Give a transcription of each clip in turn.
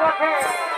গেল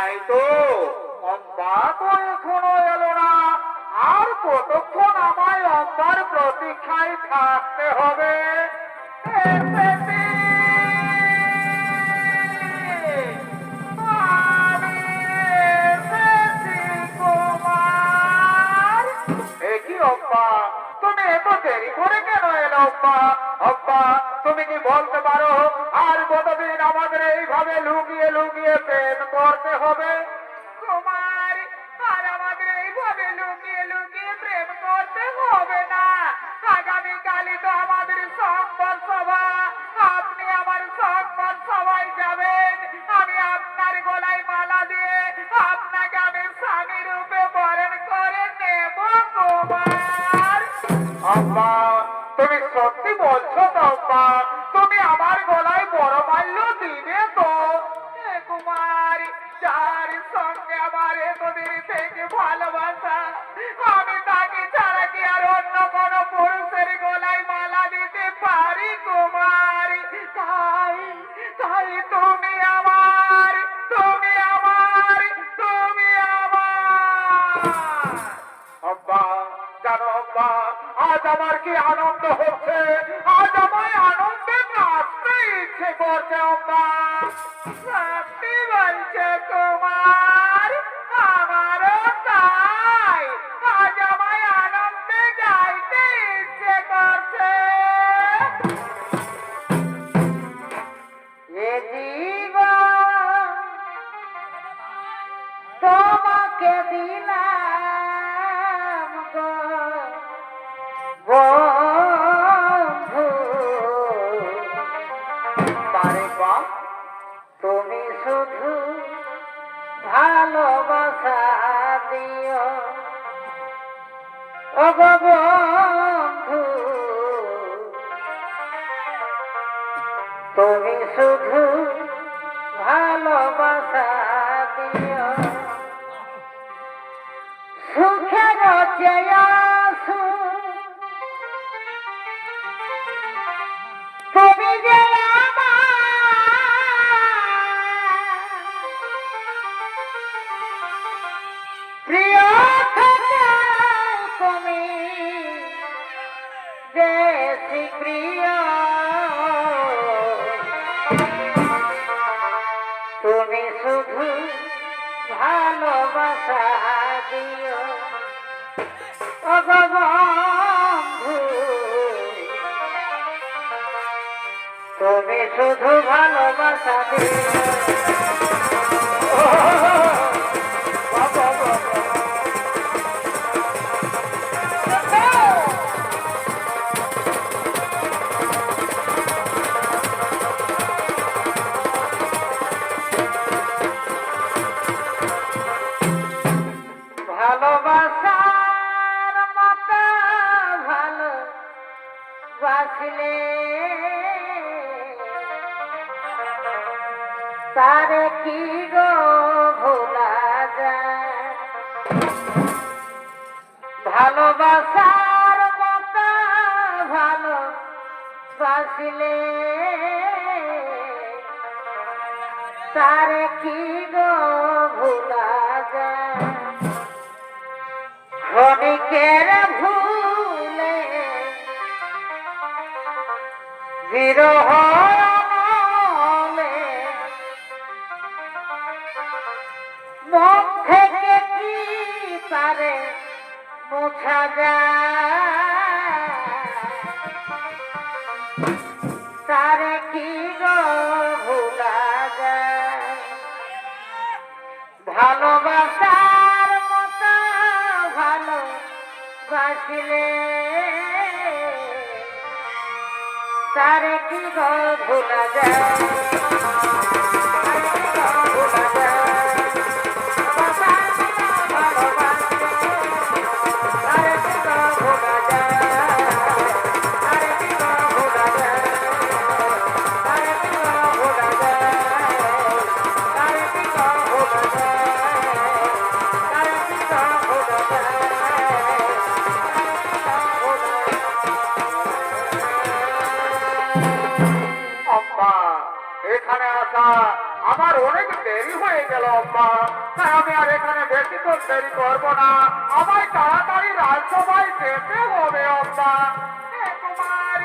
নাই তো। অম্বা তো এখনও এলো না। আর কতক্ষণ আমায় অম্বার প্রতীক্ষায় থাকতে হবে? তুমি এত দেরি করে কেন এলো অব্বা অব্বা তুমি কি বলতে পারো? আর কত এইভাবে লুকিয়ে লুকিয়ে প্রেম করতে হবে। কুমার, আর আমাদের এইভাবে লুকিয়ে লুকিয়ে প্রেম করতে হবে না। আগামী কালই তো আমাদের সংবাদ সভা। আপনি আমার সংবাদ সভায় যাবেন। আমি আপনার গলায় মালা দিয়ে আপনাকে আমি স্বামী রূপে বরণ করে নেব, কুমার। আব্বা তুমি সত্যি বলছো তো আব্বা তুমি আমার গলায় আজ আমার কি আনন্দ হচ্ছে? আজ আমায় আনন্দে নাচতে ইচ্ছে করছে বলছে কুমার আমারও তাই। করছে। এ তোমাকে দিলাম। ও তুমি শুধু ভালোবাসা দিও। সুখের চেয়াসু দিও তুমি শুধু ভালোবাসা দিও ভালোবাসার মতো ভালো বাসিলে। তার কি গো ভোলা যায়? ক্ষণিকের মোছা তারে কি ভালোবাসার মতো ভালো বাসিলে তারে কি ভোলা যায়? আম্মা আমার অনেক দেরি হয়ে গেল, আম্মা। তাই আমি আর এখানে বেশিক্ষণ দেরি করব না। আমায় তাড়াতাড়ি রাজসভায় যেতে হবে, আম্মা। তোমার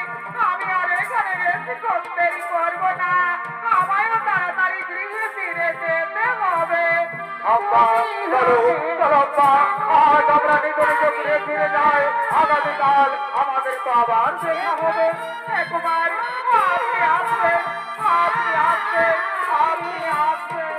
আমি আর এখানে বেশিক্ষণ দেরি করব না। আজ আমরা নিজ গৃহে ফিরে যাই আগামীকাল আমাদের তো দেখা হবে একবার আপনি আসবেন আপনি আসবেন আপনি আসবেন